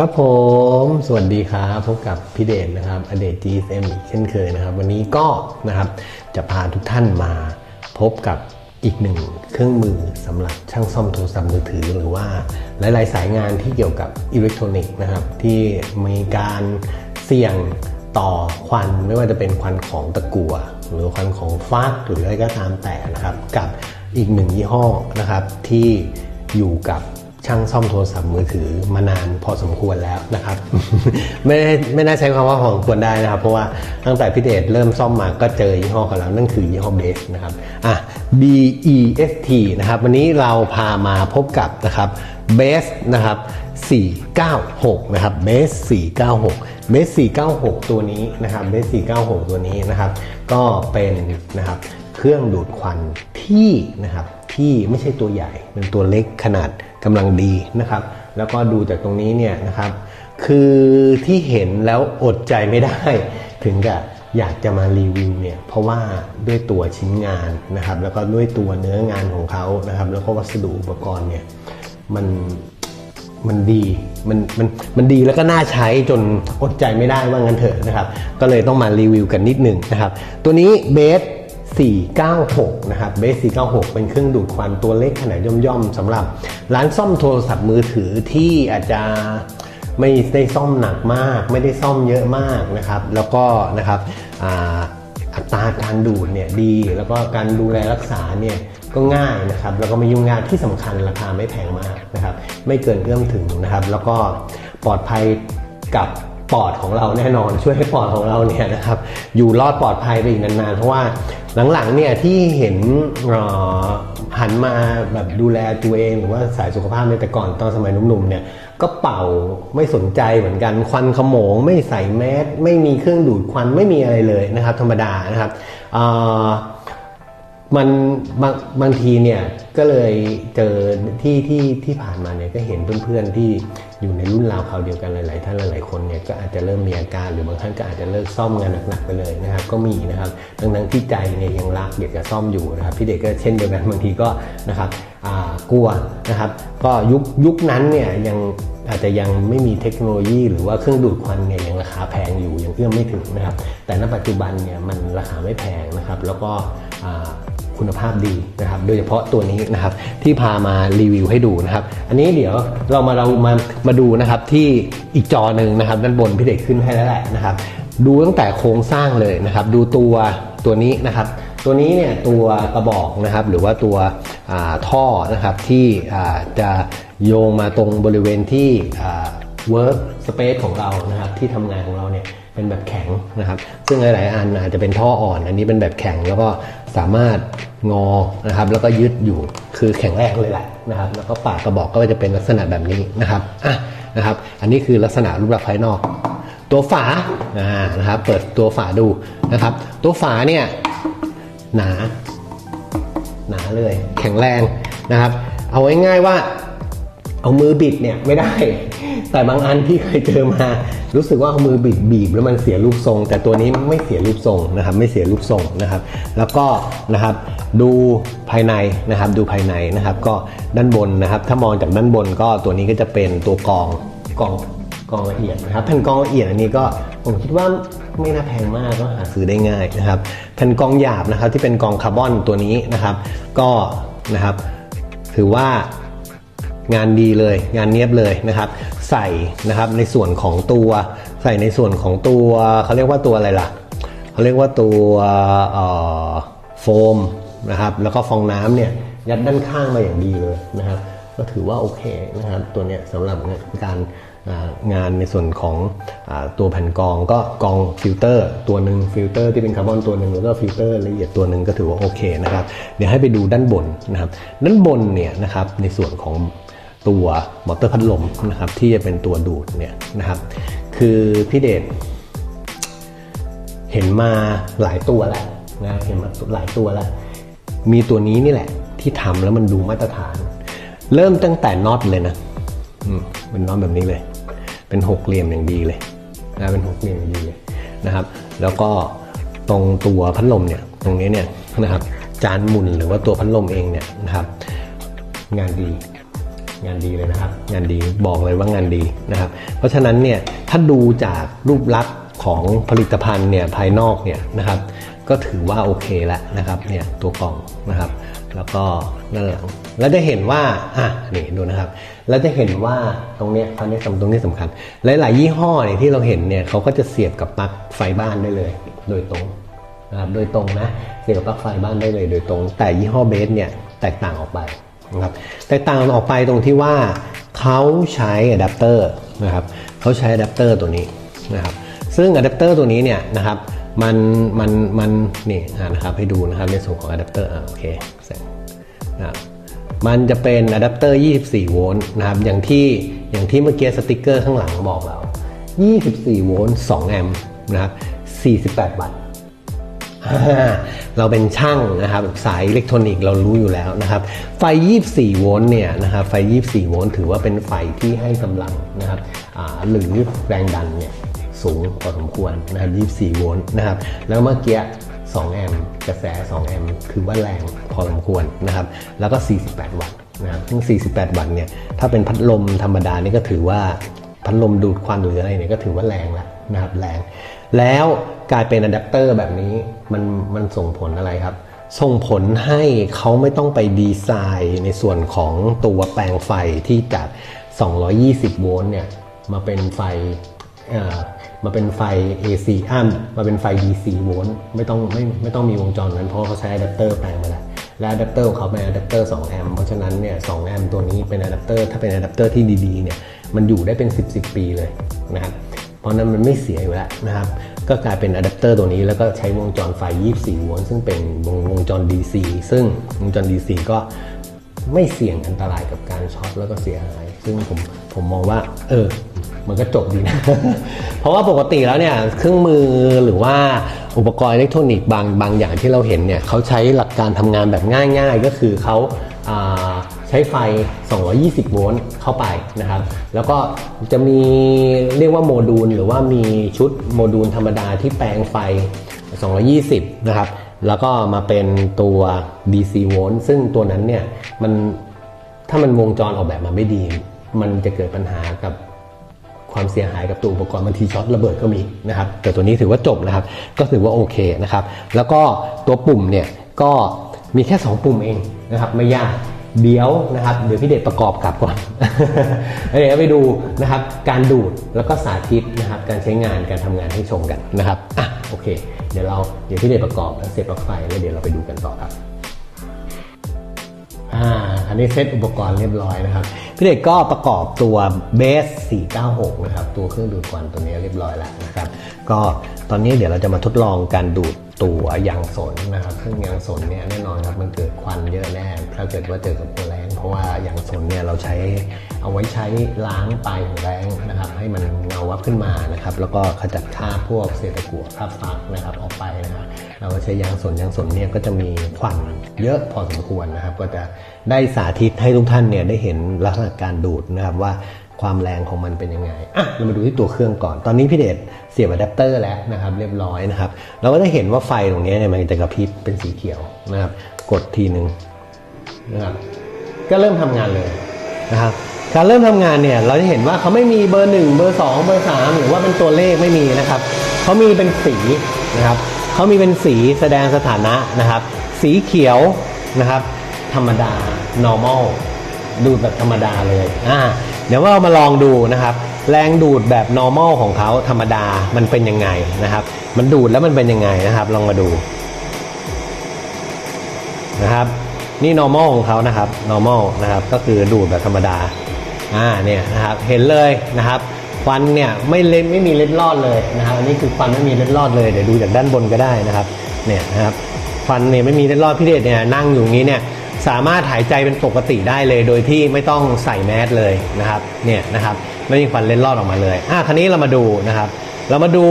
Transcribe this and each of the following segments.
ครับผมสวัสดีครับพบกับพี่เดชนะครับอเดช GSM อีกเช่นเคยนะครับ วันนี้ก็นะครับจะพาทุกท่านมาพบกับอีกหนึ่งเครื่องมือสำหรับช่างซ่อมโทรศัพท์มือถือ หรือว่าหลาย ๆ สายงานที่เกี่ยวกับอิเล็กทรอนิกส์นะครับ ที่มีการเสี่ยงต่อควันไม่ว่าจะเป็นควันของตะกั่วหรือควันของฟักหรืออะไรก็ตามแต่นะครับ กับอีกหนึ่งยี่ห้อนะครับที่อยู่กับ ช่างซ่อมโทรศัพท์มือถือมานานพอสมควรแล้วนะครับ ไม่ได้ไม่น่าใช้คำว่าพอสมควรได้นะครับ เพราะว่าตั้งแต่พี่เดชเริ่มซ่อมมาก็เจอยี่ห้อกันแล้วนั่นคือยี่ห้อเบสนะครับอะ B E S T นะครับวันนี้เราพามาพบกับนะครับเบสนะครับ496 นะครับเบส496เบส496 ตัวนี้นะครับเบส496 ตัวนี้นะครับ ก็เป็นนะครับเครื่องดูดควันที่นะครับ ที่ไม่ใช่ตัวใหญ่เป็นตัวเล็กขนาดกำลังดีนะครับ แล้วก็ดูจากตรงนี้เนี่ยนะครับ คือที่เห็นแล้วอดใจไม่ได้ ถึงกับอยากจะมารีวิวเนี่ยเพราะว่าด้วยตัวชิ้นงานนะครับ แล้วก็ด้วยตัวเนื้องานของเขานะครับ แล้วก็วัสดุอุปกรณ์เนี่ยมันมันดีมันมันมันดีแล้วก็น่าใช้จนอดใจไม่ได้ว่างั้นเถอะนะครับ ก็เลยต้องมารีวิวกันนิดหนึ่งนะครับ ตัวนี้เบส 496 นะครับเบส496 เป็นเครื่องดูดควันตัวเล็กขนาดย่อมๆสำหรับร้านซ่อมโทรศัพท์มือถือที่อาจจะไม่ได้ซ่อมหนักมาก ไม่ได้ซ่อมเยอะมากนะครับ แล้วก็นะครับอัตราการดูดเนี่ยดี แล้วก็การดูแลรักษาเนี่ยก็ง่ายนะครับ แล้วก็ไม่ยุ่งยากที่สำคัญราคาไม่แพงมากนะครับ ไม่เกินเอื้อมถึงนะครับ แล้วก็ปลอดภัยกับ ปอดของเราแน่นอน ช่วยให้ปอดของเราเนี่ยนะครับอยู่รอดปลอดภัยไปอีกนานๆ เพราะว่าหลังๆเนี่ยที่เห็นหันมาแบบดูแลตัวเองหรือว่าสายสุขภาพในแต่ก่อนตอนสมัยหนุ่มๆเนี่ยก็เป่าไม่สนใจเหมือนกัน ควันขโมง ไม่ใส่แมสไม่มีเครื่องดูดควันไม่มีอะไรเลยนะครับ ธรรมดานะครับ มันบางบางทีเนี่ยก็เลยเจอที่ที่ที่ผ่านมาเนี่ยก็เห็นเพื่อนๆที่อยู่ในรุ่นราวคราวเดียวกันหลายๆท่านหลายๆคนเนี่ยก็อาจจะเริ่มมีอาการหรือบางท่านก็อาจจะเลิกซ่อมงานหนักๆไปเลยนะครับ ก็มีนะครับทั้งๆที่ใจเนี่ยยังรักอยากจะซ่อมอยู่นะครับพี่เด็กก็เช่นเดียวกันบางทีก็นะครับกลัวนะครับก็ยุคยุคนั้นเนี่ยยังอาจจะยังไม่มีเทคโนโลยี หรือว่าเครื่องดูดควันเนี่ยยังราคาแพงอยู่ยังเอื้อมไม่ถึงนะครับแต่ณปัจจุบันเนี่ยมันราคาไม่แพงนะครับแล้วก็ คุณภาพดีนะครับ โดยเฉพาะตัวนี้นะครับที่พามารีวิวให้ดูนะครับ อันนี้เดี๋ยวเรามาเรามามาดูนะครับที่อีกจอหนึ่งนะครับ ด้านบนพี่เด็กขึ้นให้แล้วแหละนะครับ ดูตั้งแต่โครงสร้างเลยนะครับ ดูตัวตัวนี้นะครับ ตัวนี้เนี่ยตัวกระบอกนะครับ หรือว่าตัวท่อนะครับที่จะโยงมาตรงบริเวณที่อ่า work space ของเรานะครับที่ทำงานของเราเนี่ย เป็นแบบแข็งนะครับ ซึ่งหลาย ๆ อันอาจจะเป็นท่ออ่อน อันนี้เป็นแบบแข็งแล้วก็สามารถงอนะครับ แล้วก็ยึดอยู่คือแข็งแรงเลยแหละนะครับ แล้วก็ปากกระบอกก็จะเป็นลักษณะแบบนี้นะครับอะนะครับ อันนี้คือลักษณะรูปลักษณ์ภายนอก ตัวฝาอ่านะครับ เปิดตัวฝาดูนะครับ ตัวฝาเนี่ยหนา หนาเลย แข็งแรงนะครับ เอาง่ายๆว่า เอามือบิดเนี่ยไม่ได้ แต่บางอันที่เคยเจอมา รู้สึกว่าเอามือบิดบีบแล้วมันเสียรูปทรง แต่ตัวนี้ไม่เสียรูปทรงนะครับ ไม่เสียรูปทรงนะครับ แล้วก็นะครับดูภายในนะครับดูภายในนะครับ ก็ด้านบนนะครับ ถ้ามองจากด้านบนก็ตัวนี้ก็จะเป็นตัวกองกองกองละเอียดนะครับแผ่นกองละเอียดอันนี้ก็ผมคิดว่าไม่น่าแพงมากก็หาซื้อได้ง่ายนะครับแผ่นกองหยาบนะครับที่เป็นกองคาร์บอนตัวนี้นะครับ ก็นะครับ ถือว่า งานดีเลย งานเนียบเลยนะครับ ใส่นะครับในส่วนของตัวใส่ในส่วนของตัวเขาเรียกว่าตัวอะไรล่ะเขาเรียกว่าตัวโฟมนะครับแล้วก็ฟองน้ำเนี่ยยัดด้านข้างมาอย่างดีเลยนะครับก็ถือว่าโอเคนะครับตัวเนี้ยสำหรับการงานในส่วนของอตัวแผ่นกองก็กองฟิลเตอร์ตัวหนึ่งฟิลเตอร์ที่เป็นคาร์บอนตัวหนึ่งแล้วก็ฟิลเตอร์ละเอียดตัวหนึ่งก็ถือว่าโอเคนะครับเดี๋ยวให้ไปดูด้านบนนะครับด้านบนเนี่ยนะครับในส่วนของ ตัวมอเตอร์พัดลมนะครับที่จะเป็นตัวดูดเนี่ยนะครับคือพี่เดชเห็นมาหลายตัวแล้วนะเห็นมาหลายตัวแล้ว มีตัวนี้นี่แหละที่ทำแล้วมันดูมาตรฐาน เริ่มตั้งแต่น็อตเลยนะอืมเป็นน็อตแบบนี้เลย เป็นหกเหลี่ยมอย่างดีเลยนะเป็นหกเหลี่ยมอย่างดีเลยนะครับ แล้วก็ตรงตัวพัดลมเนี่ยตรงนี้เนี่ยนะครับจานหมุนหรือว่าตัวพัดลมเองเนี่ยนะครับ งานดี งานดีเลยนะครับ งานดีบอกเลยว่างานดีนะครับ เพราะฉะนั้นเนี่ยถ้าดูจากรูปลักษณ์ของผลิตภัณฑ์เนี่ยภายนอกเนี่ยนะครับก็ถือว่าโอเคแล้วนะครับเนี่ยตัวกล่องนะครับ แล้วก็ด้านหลังแล้วจะเห็นว่าอะนี่ดูนะครับแล้วจะเห็นว่าตรงเนี้ยอันนี้สำตรงนี้สำคัญ หลาย ๆ ยี่ห้อเนี่ยที่เราเห็นเนี่ยเขาก็จะเสียบกับปลั๊กไฟบ้านได้เลย โดยตรงนะครับโดยตรงนะเสียบกับปลั๊กไฟบ้านได้เลยโดยตรง แต่ยี่ห้อเบสเนี่ยแตกต่างออกไป นะครับแตกต่างออกไปตรงที่ว่าเขาใช้อะแดปเตอร์นะครับเขาใช้อะแดปเตอร์ตัวนี้นะครับซึ่งอะแดปเตอร์ตัวนี้เนี่ยนะครับมันมันมันนี่นะครับให้ดูนะครับในส่วนของอะแดปเตอร์อ่าโอเคเสร็จนะครับมันจะเป็นอะแดปเตอร์ 24 โวลต์นะครับอย่างที่อย่างที่เมื่อกี้สติกเกอร์ข้างหลังบอกเรา 24 โวลต์ 2 แอมป์นะครับ 48 วัตต์ เราเป็นช่างนะครับสายอิเล็กทรอนิกส์เรารู้อยู่แล้วนะครับ ไฟ 24 โวลต์เนี่ยนะครับไฟ 24 โวลต์ถือว่าเป็นไฟที่ให้กำลังนะครับหรือแรงดันเนี่ยสูงพอสมควรนะครับ 24 โวลต์นะครับ แล้วเมื่อกี้ 2 แอมป์กระแส 2 แอมป์ถือว่าแรงพอสมควรนะครับ แล้วก็ 48 วัตต์นะครับซึ่ง 48 วัตต์เนี่ย ถ้าเป็นพัดลมธรรมดานี่ก็ถือว่าพัดลมดูดควันหรืออะไรเนี่ยก็ถือว่าแรงแล้วนะครับแรง แล้ว กลายเป็นอะแดปเตอร์แบบนี้มันมันส่งผลอะไรครับ ส่งผลให้เขาไม่ต้องไปดีไซน์ในส่วนของตัวแปลงไฟที่จาก 220 โวลต์เนี่ยมาเป็นไฟเอ่อมาเป็นไฟ AC อ้ามาเป็นไฟ DC โวลต์ไม่ต้องไม่ไม่ต้องมีวงจรนั้นเพราะเขาใช้อะแดปเตอร์แปลงมาแล้วและอะแดปเตอร์ของเขาเป็นอะแดปเตอร์2แอมป์เพราะฉะนั้นเนี่ย2แอมป์ตัวนี้เป็นอะแดปเตอร์ถ้าเป็นอะแดปเตอร์ที่ดีๆเนี่ยมันอยู่ได้เป็น 10 10 ปีเลยนะครับเพราะนั้นมันไม่เสียอยู่แล้วนะครับ ก็กลายเป็นอะแดปเตอร์ตัวนี้แล้วก็ใช้วงจรไฟ 24 โวลต์ซึ่งเป็นวงวงจร DC ซึ่งวงจร DC ก็ไม่เสี่ยงอันตรายกับการช็อตแล้วก็เสียหาย ซึ่งผมผมมองว่า เออ มันก็จบดีนะ เพราะว่าปกติแล้วเนี่ย เครื่องมือหรือว่าอุปกรณ์อิเล็กทรอนิกส์บางบางอย่างที่เราเห็นเนี่ยเขาใช้หลักการทำงานแบบง่าย ๆ ก็คือเขาอ่า ใช้ไฟ 220 โวลต์เข้าไปนะครับ แล้วก็จะมีเรียกว่าโมดูล หรือว่ามีชุดโมดูลธรรมดาที่แปลงไฟ 220 นะครับ แล้วก็มาเป็นตัว DC โวลต์ซึ่งตัวนั้นเนี่ยมันถ้ามันวงจรออกแบบมาไม่ดี มันจะเกิดปัญหากับความเสียหายกับตัวอุปกรณ์บางทีช็อตระเบิดก็มีนะครับ แต่ตัวนี้ถือว่าจบนะครับ ก็ถือว่าโอเคนะครับ แล้วก็ตัวปุ่มเนี่ยก็มีแค่ 2 ปุ่มเองนะครับ ไม่ยาก เดี๋ยวนะครับเดี๋ยวพี่เดชประกอบกลับก่อน เดี๋ยวไปดูนะครับการดูดแล้วก็สาธิตนะครับการใช้งานการทำงานให้ชมกันนะครับอะโอเค เดี๋ยวเราเดี๋ยวพี่เดชประกอบแล้วเสร็จปลั๊กไฟแล้วเดี๋ยวเราไปดูกันต่อครับอ่าอันนี้เซตอุปกรณ์เรียบร้อยนะครับพี่เด็กก็ประกอบตัวเบส496นะครับตัวเครื่องดูดควันตัวนี้เรียบร้อยแล้วนะครับก็ตอนนี้เดี๋ยวเราจะมาทดลองการดูด ตัวยางสนนะครับซึ่งยางสนเนี่ยแน่นอนครับมันเกิดควันเยอะแน่ถ้าเกิดว่าเจอกับตัวแรงเพราะว่ายางสนเนี่ยเราใช้เอาไว้ใช้ล้างปลายของแรงนะครับ ให้มันเงาวับขึ้นมานะครับ แล้วก็ขจัดคราบพวกเศษตะกั่วคราบฟักนะครับออกไปนะครับเราก็ใช้ยางสนยางสนเนี่ยก็จะมีควันเยอะพอสมควรนะครับ ก็จะได้สาธิตให้ทุกท่านเนี่ยได้เห็นลักษณะการดูดนะครับว่า ความแรงของมันเป็นยังไงอะเรามาดูที่ตัวเครื่องก่อน ตอนนี้พี่เดชเสียบอะแดปเตอร์แล้วนะครับเรียบร้อยนะครับ เราก็จะเห็นว่าไฟตรงนี้เนี่ยมันจะกระพริบเป็นสีเขียวนะครับ กดทีหนึ่งนะครับ ก็เริ่มทำงานเลยนะครับการเริ่มทำงานเนี่ยเราจะเห็นว่าเขาไม่มีเบอร์หนึ่งเบอร์สองเบอร์สามหรือว่าเป็นตัวเลขไม่มีนะครับเขามีเป็นสีนะครับเขามีเป็นสีแสดงสถานะนะครับ สีเขียวนะครับ ธรรมดา normal ดูดแบบธรรมดาเลยอ่า เดี๋ยวเรามาลองดูนะครับ แรงดูดแบบ normal ของเขาธรรมดามันเป็นยังไงนะครับ มันดูดแล้วมันเป็นยังไงนะครับ ลองมาดูนะครับ นี่ normal ของเขานะครับ normal นะครับ ก็คือดูดแบบธรรมดาอ่าเนี่ยนะครับเห็นเลยนะครับควันเนี่ยไม่เล็ดไม่มีเล็ดลอดเลยนะครับอันนี้คือควันไม่มีเล็ดลอดเลยเดี๋ยวดูจากด้านบนก็ได้นะครับเนี่ยนะครับควันเนี่ยไม่มีเล็ดลอดพี่เดชเนี่ยนั่งอยู่งนี้เนี่ย สามารถหายใจเป็นปกติได้เลย โดยที่ไม่ต้องใส่แมสเลยนะครับเนี่ยนะครับไม่มีควันเล็ดลอดออกมาเลยอะคราวนี้เรามาดูนะครับ เรามาดู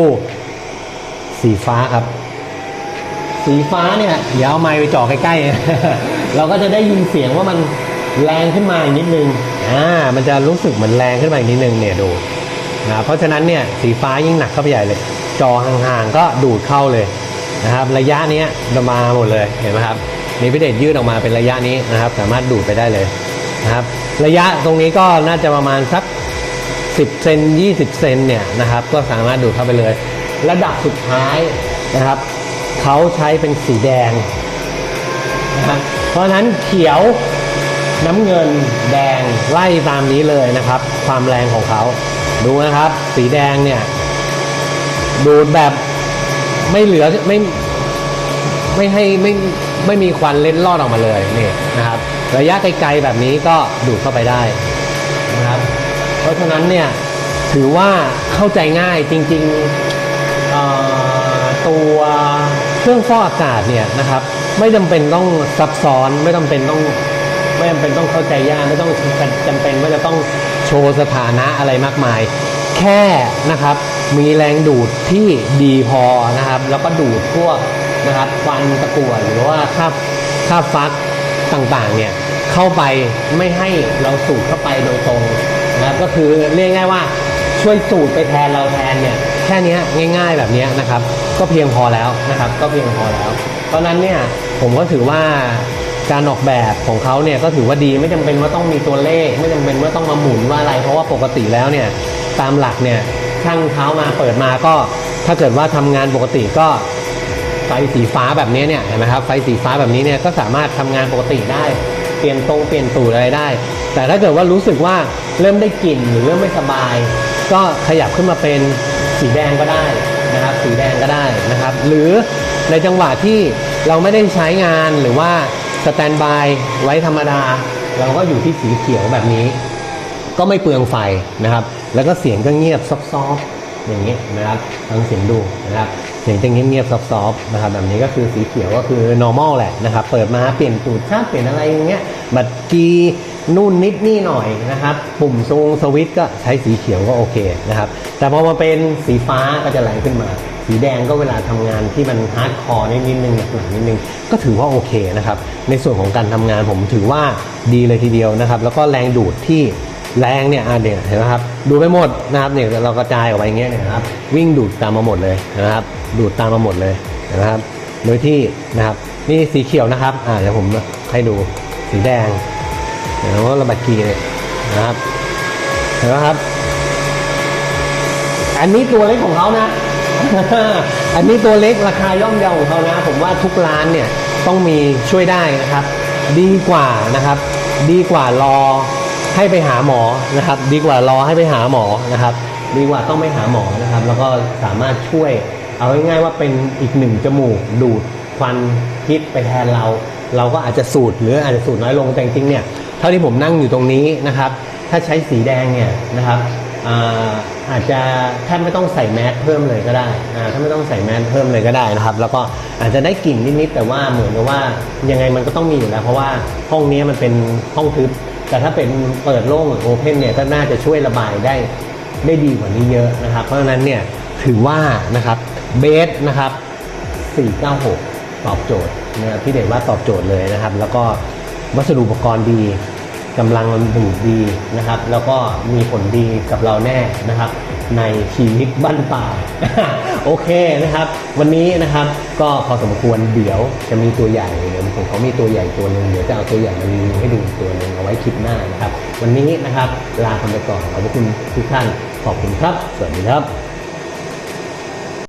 สีฟ้าครับ สีฟ้าเนี่ยเดี๋ยวเอาไมค์ไปจ่อใกล้ๆ เราก็จะได้ยินเสียงว่ามันแรงขึ้นมาอีกนิดนึงอ่ามันจะรู้สึกเหมือนแรงขึ้นมาอีกนิดนึงเนี่ยดูนะเพราะฉะนั้นเนี่ยสีฟ้ายิ่งหนักเข้าไปใหญ่เลย จอห่างๆก็ดูดเข้าเลยนะครับ ระยะเนี้ยจะมาหมดเลยเห็นไหมครับ นี่พิเดชยืดออกมาเป็นระยะนี้นะครับ สามารถดูดไปได้เลยนะครับ ระยะตรงนี้ก็น่าจะประมาณสัก 10เซน20 เซนเนี่ยนะครับ ก็สามารถดูดเข้าไปเลย ระดับสุดท้ายนะครับเขาใช้เป็นสีแดงนะครับเพราะฉะนั้นเขียวน้ำเงินแดงไล่ตามนี้เลยนะครับ ความแรงของเขาดูนะครับ สีแดงเนี่ยดูดแบบไม่เหลือไม่ ไม่ให้ไม่ไม่มีควันเล็ดลอดออกมาเลยนี่นะครับระยะไกลๆแบบนี้ก็ดูดเข้าไปได้นะครับ เพราะฉะนั้นเนี่ยถือว่าเข้าใจง่ายจริงๆตัวเครื่องฟอกอากาศเนี่ยนะครับ ไม่จำเป็นต้องซับซ้อนไม่จำเป็นต้องไม่จำเป็นต้องเข้าใจยากไม่ต้องจำเป็นว่าจะต้องโชว์สถานะอะไรมากมาย แค่นะครับมีแรงดูดที่ดีพอนะครับ แล้วก็ดูดพวก นะครับควันตะกั่วหรือว่าคราบคาบฟักต่างๆเนี่ยเข้าไปไม่ให้เราสูดเข้าไปโดยตรงนะครับก็คือเรียกง่ายว่าช่วยสูดไปแทนเราแทนเนี่ยแค่นี้ง่าย ๆแบบนี้นะครับ ก็เพียงพอแล้วนะครับ ก็เพียงพอแล้ว เพราะนั้นเนี่ยผมก็ถือว่าการออกแบบของเขาเนี่ยก็ถือว่าดีไม่จำเป็นว่าต้องมีตัวเลข ไม่จำเป็นว่าต้องมาหมุนว่าอะไร เพราะว่าปกติแล้วเนี่ยตามหลักเนี่ยช่างเท้ามาเปิดมาก็ ถ้าเกิดว่าทำงานปกติก็ ไฟสีฟ้าแบบนี้เนี่ยเห็นไหมครับไฟสีฟ้าแบบนี้เนี่ยก็สามารถทำงานปกติได้ เปลี่ยนตรงเปลี่ยนตูดอะไรได้ แต่ถ้าเกิดว่ารู้สึกว่าเริ่มได้กลิ่นหรือเริ่มไม่สบาย ก็ขยับขึ้นมาเป็นสีแดงก็ได้นะครับ สีแดงก็ได้นะครับ หรือในจังหวะที่เราไม่ได้ใช้งานหรือว่าสแตนบายไว้ธรรมดา เราก็อยู่ที่สีเขียวแบบนี้ ก็ไม่เปลืองไฟนะครับ แล้วก็เสียงก็เงียบซอฟๆ อย่างนี้นะครับลองเสียงดูนะครับเสียงจะเงียบๆซอฟๆนะครับ แบบนี้ก็คือสีเขียวก็คือ normal แหละนะครับ เปิดมาเปลี่ยนตูดชาติเปลี่ยนอะไรอย่างเงี้ยบัตรกีนู่นนิดนี่หน่อยนะครับ ปุ่มทรงสวิตก็ใช้สีเขียวก็โอเคนะครับ แต่พอมาเป็นสีฟ้าก็จะแรงขึ้นมา สีแดงก็เวลาทำงานที่มันฮาร์ดคอร์นิดนิดนึงหนักนิดนึง ก็ถือว่าโอเคนะครับ ในส่วนของการทำงานผมถือว่าดีเลยทีเดียวนะครับ แล้วก็แรงดูดที่ แรงเนี่ยอะเดี๋ยเห็นไหมครับดูไปหมดนะครับเนี่ยเรากระจายออกไปอย่างเงี้ยนะครับ วิ่งดูดตามมาหมดเลยนะครับ ดูดตามมาหมดเลยนะครับ โดยที่นะครับนี่สีเขียวนะครับอ่าเดี๋ยวผมให้ดูสีแดงเห็นไหมว่าระบาดกีเนี่ยนะครับเห็นไหมครับ อันนี้ตัวเล็กของเขานะ อันนี้ตัวเล็กราคาย่อมเยาของเขานะ ผมว่าทุกร้านเนี่ยต้องมีช่วยได้นะครับ ดีกว่านะครับ ดีกว่ารอ ให้ไปหาหมอนะครับ ดีกว่ารอให้ไปหาหมอนะครับ ดีกว่าต้องไปหาหมอนะครับ แล้วก็สามารถช่วย เอาง่ายๆว่าเป็นอีกหนึ่งจมูกดูดควันพิษไปแทนเรา เราก็อาจจะสูดหรืออาจจะสูดน้อยลงแต่จริงเนี่ยเท่าที่ผมนั่งอยู่ตรงนี้นะครับ ถ้าใช้สีแดงเนี่ยนะครับอาจจะแทบไม่ต้องใส่แมสเพิ่มเลยก็ได้ถ้าไม่ต้องใส่แมสเพิ่มเลยก็ได้นะครับ แล้วก็อาจจะได้กลิ่นนิดๆแต่ว่าเหมือนกับว่ายังไงมันก็ต้องมีอยู่แล้วเพราะว่าห้องนี้มันเป็นห้องทึบ แต่ถ้าเป็นเปิดโล่งหรือโอเพนเนี่ยก็น่าจะช่วยระบายได้ได้ดีกว่านี้เยอะนะครับ เพราะฉะนั้นเนี่ยถือว่านะครับเบสนะครับ 496 ตอบโจทย์นะพี่เดชว่าตอบโจทย์เลยนะครับ แล้วก็วัสดุอุปกรณ์ดี กำลังมันดูดดีนะครับ แล้วก็มีผลดีกับเราแน่นะครับ ในชีวิตบ้านป่า โอเคนะครับ วันนี้นะครับก็พอสมควรเดี๋ยวจะมีตัวใหญ่เดี๋ยวผมเขามีตัวใหญ่ตัวหนึ่งเดี๋ยวจะเอาตัวใหญ่มารีวิวให้ดูตัวหนึ่งเอาไว้คลิปหน้านะครับ วันนี้นะครับลากันไปก่อนขอบคุณทุกท่านขอบคุณครับ สวัสดีครับ